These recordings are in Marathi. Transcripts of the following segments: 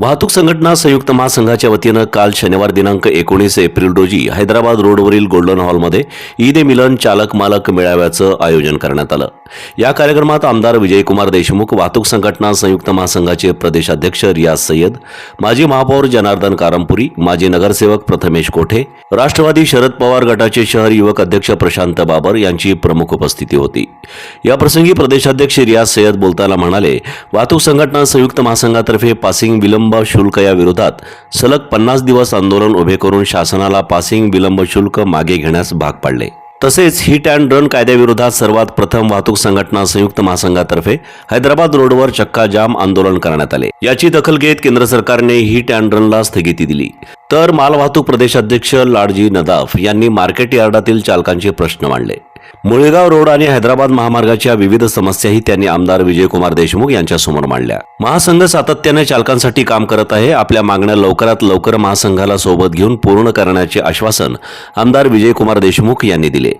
वाहतूक संघटना संयुक्त महासंघाच्या वतीनं काल शनिवार दिनांक एकोणीस एप्रिल रोजी हैदराबाद रोडवरील गोल्डन हॉलमध्ये ईद ए मिलन चालक मालक मेळाव्याचं आयोजन करण्यात आलं. या कार्यक्रमात आमदार विजयकुमार देशमुख वाहतूक संघटना संयुक्त महासंघाचे प्रदेशाध्यक्ष रियाज सय्यद माजी महापौर जनार्दन कारंपुरी माजी नगरसेवक प्रथमेश कोठे राष्ट्रवादी शरद पवार गटाचे शहर युवक अध्यक्ष प्रशांत बाबर यांची प्रमुख उपस्थिती होती. याप्रसंगी प्रदेशाध्यक्ष रियाज सय्यद बोलताना म्हणाले वाहतूक संघटना संयुक्त महासंघातर्फे पासिंग विलंब शुल्क या विरोधात सलग पन्नास दिवस आंदोलन उभे करून शासनाला पासिंग विलंब शुल्क मागे घेण्यास भाग पाडले. तसेच हिट अँड रन कायद्याविरोधात सर्वात प्रथम वाहतूक संघटना संयुक्त महासंघातर्फे हैदराबाद रोडवर चक्का जाम आंदोलन करण्यात आले. याची दखल घेत केंद्र सरकारने हिट अँड रनला स्थगिती दिली. तर मालवाहतूक प्रदेशाध्यक्ष लाडजी नदाफ यांनी मार्केट यार्डातील चालकांचे प्रश्न मांडले. मुळेगाव रोड आणि हैदराबाद महामार्गाच्या विविध समस्याही त्यांनी आमदार विजयकुमार देशमुख यांच्यासमोर मांडल्या. महासंघ सातत्याने चालकांसाठी काम करत आहे आपल्या मागण्या लवकरात लवकर महासंघाला सोबत घेऊन पूर्ण करण्याचे आश्वासन आमदार विजयकुमार देशमुख यांनी दिले.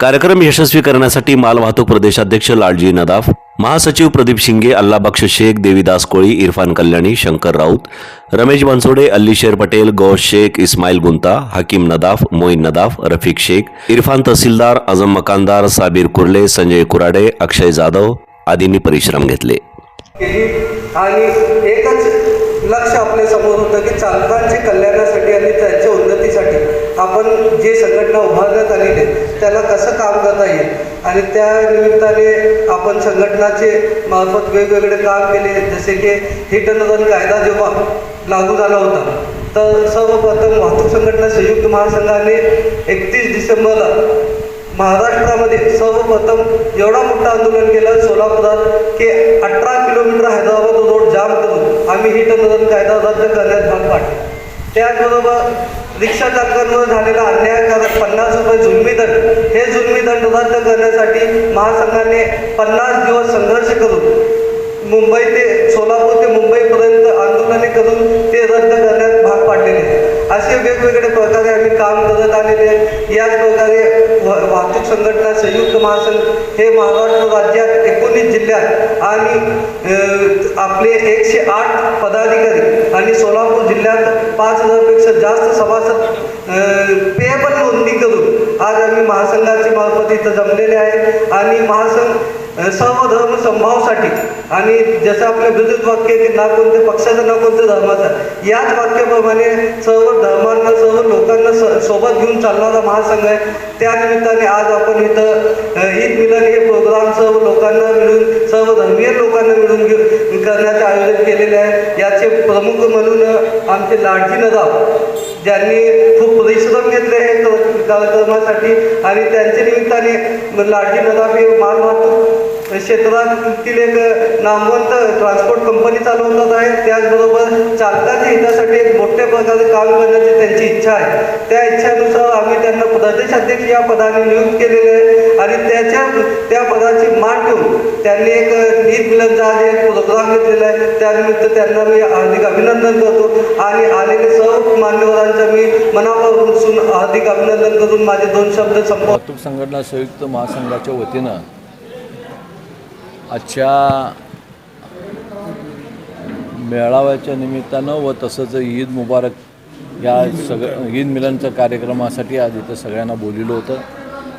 कार्यक्रम यशस्वी करण्यासाठी मालवाहतूक प्रदेशाध्यक्ष लालजी नदाफ महासचिव प्रदीप शिंगे अल्लाबक्ष शेख देवीदास कोळी इरफान कल्याणी शंकर राऊत रमेश बनसोडे अल्लीशेर पटेल गौश शेख इस्माईल गुंता हकीम नदाफ मोईन नदाफ रफिक शेख इरफान तहसीलदार अझम मकानदार साबीर कुर्ले संजय कुराडे अक्षय जाधव आदींनी परिश्रम घेतले. आणि एकच लक्ष आपल्यासमोर होतं की चालकांच्या कल्याणासाठी आणि त्यांच्या उन्नतीसाठी आपण जे संघटना उभारण्यात आलेली आहे त्याला कसं काम करता येईल? आणि त्या निमित्ताने आपण संघटनाचे मार्फत वेगवेगळे काम केले जसे की हिट अनुदान कायदा जेव्हा लागू झाला होता तर सर्वप्रथम वाहतूक संघटना संयुक्त महासंघाने एकतीस डिसेंबरला महाराष्ट्रामध्ये सर्वप्रथम एवढा मोठं आंदोलन केलं सोलापुरात की अठरा किलोमीटर हैदराबाद रोड जाम करून आम्ही ही टर्न कायदा रद्द करण्यास भाग पाडले. त्याचबरोबर रिक्षा चालकांवर झालेला अन्यायकारक पन्नास रुपये जुलमी दंड हे जुलमी दंड रद्द करण्यासाठी महासंघाने पन्नास दिवस संघर्ष करून मुंबई ते सोलापूर ते मुंबईपर्यंत आंदोलने करून ते रद्द करण्यास भाग पाडलेले. असे वेगवेगळे प्रकारे आम्ही काम करत आलेले. आहेत याच प्रकारे व- वाहतूक संघटना संयुक्त महासंघ हे महाराष्ट्र राज्यात एकोणीस जिल्ह्यात आणि आपले एकशे आठ पदाधिकारी आणि सोलापूर जिल्ह्यात पाच हजारपेक्षा जास्त सभासद पेयबल नोंदणी करून आज आम्ही महासंघाचे मार्फत इथं जमलेले आहे आणि महासंघ सर्व धर्म संभावासाठी. आणि जसं आपलं विद्युत वाक्य की ना कोणत्या पक्षाचं ना कोणत्या धर्माचं. याच वाक्याप्रमाणे सर्व धर्मांना सर्व लोकांना स सोबत घेऊन चालणारा महासंघ आहे. त्या निमित्ताने आज आपण इथं ईद मिलन हे प्रोग्राम सर्व लोकांना मिळून सर्व धर्मीय लोकांना मिळून घेऊन करण्याचे आयोजन केलेले आहे. याचे प्रमुख म्हणून आमचे लाडजी नदाब ज्यांनी खूप परिश्रम घेतले हे कार्यक्रमासाठी आणि त्यांच्या निमित्ताने लाडजी नदाब हे मालवाहतूक क्षेत्रातील एक नामवंत ट्रान्सपोर्ट कंपनी चालवतात आहे. त्याचबरोबर चालकाच्या हितासाठी एक मोठ्या प्रकारे काम करण्याची त्यांची इच्छा आहे. त्या इच्छेनुसार आम्ही त्यांना प्रदेशाध्यक्ष या पदाने नियुक्त केलेले आहे. आणि त्याच्या त्या पदाची मान ठेवून त्यांनी एक ईद मिलनचा आज एक प्रोग्राम घेतलेला आहे. त्यानिमित्त त्यांना मी हार्दिक अभिनंदन करतो. आणि आलेले सर्व मान्यवरांचं मी मनापासून हार्दिक अभिनंदन करून माझे दोन शब्द संपवतो वाहतूक संघटना संयुक्त महासंघाच्या वतीनं आजच्या मेळाव्याच्या निमित्तानं व तसंच ईद मुबारक या सगळं ईद मिलनचं कार्यक्रमासाठी आज इथं सगळ्यांना बोलिलं होतं.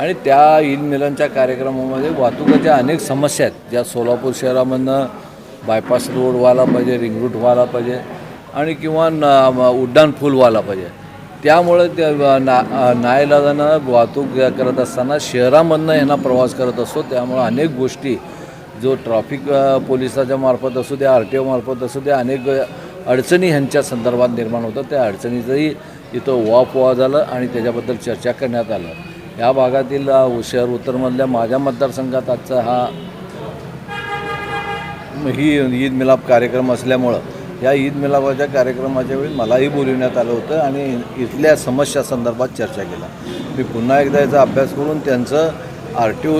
आणि त्या ईद मिलनच्या कार्यक्रमामध्ये वाहतुकीच्या अनेक समस्या आहेत. ज्या सोलापूर शहरामधनं बायपास रोड व्हायला पाहिजे रिंग रूट व्हायला पाहिजे आणि किंवा न उड्डाण पूल व्हायला पाहिजे. त्यामुळे त्या ना नाईलाजानं वाहतूक करत असताना शहरामधनं यांना प्रवास करत असतो. त्यामुळे अनेक गोष्टी जो ट्रॅफिक पोलिसाच्या मार्फत असू द्या आर टी ओमार्फत असू द्या अनेक अडचणी ह्यांच्या संदर्भात निर्माण होतात. त्या अडचणीचंही इथं वापोवा झालं आणि त्याच्याबद्दल चर्चा करण्यात आलं. या भागातील हुशार शहर उत्तरमधल्या माझ्या मतदारसंघात आजचा हा ही ईद मिलाप कार्यक्रम असल्यामुळं या ईद मिलापाच्या कार्यक्रमाच्या वेळी मलाही बोलवण्यात आलं होतं आणि इथल्या समस्या संदर्भात चर्चा केला मी पुन्हा एकदा याचा अभ्यास करून त्यांचं आर टी ओ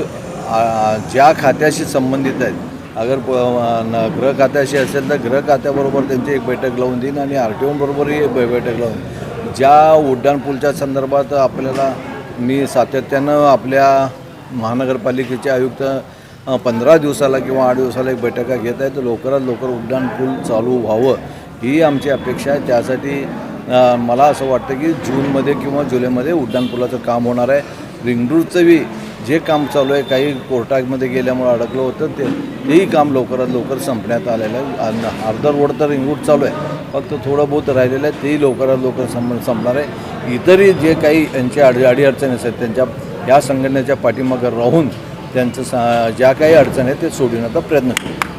ज्या खात्याशी संबंधित आहेत अगर प- न- गृह खात्याशी असेल तर गृह खात्याबरोबर त्यांची एक बैठक लावून देईन आणि आर टी ओबरोबरही एक बैठक लावून ज्या उड्डाणपूलच्या संदर्भात आपल्याला मी सातत्यानं आपल्या महानगरपालिकेचे आयुक्त पंधरा दिवसाला किंवा आठ दिवसाला एक बैठका घेत आहे तर लवकरात लवकर उड्डाण पूल चालू व्हावं ही आमची अपेक्षा आहे. त्यासाठी मला असं वाटतं की जूनमध्ये किंवा जुलैमध्ये उड्डाणपुलाचं काम होणार आहे. रिंगरूडचं बी जे काम चालू आहे काही कोर्टामध्ये गेल्यामुळे अडकलं होतं ते तेही काम लवकरात लवकर संपण्यात आलेलं आहे. आणि अर्धा रोड तर रिंगरूट चालू आहे. फक्त थोडं बहुत राहिलेलं आहे तेही लवकरात लवकर सं संपणार आहे. इतरही जे काही यांच्या अडी अडीअडचणी आहेत त्यांच्या या संघटनेच्या पाठीमागं राहून त्यांचं सा ज्या काही अडचणी आहेत ते सोडविण्याचा प्रयत्न करू.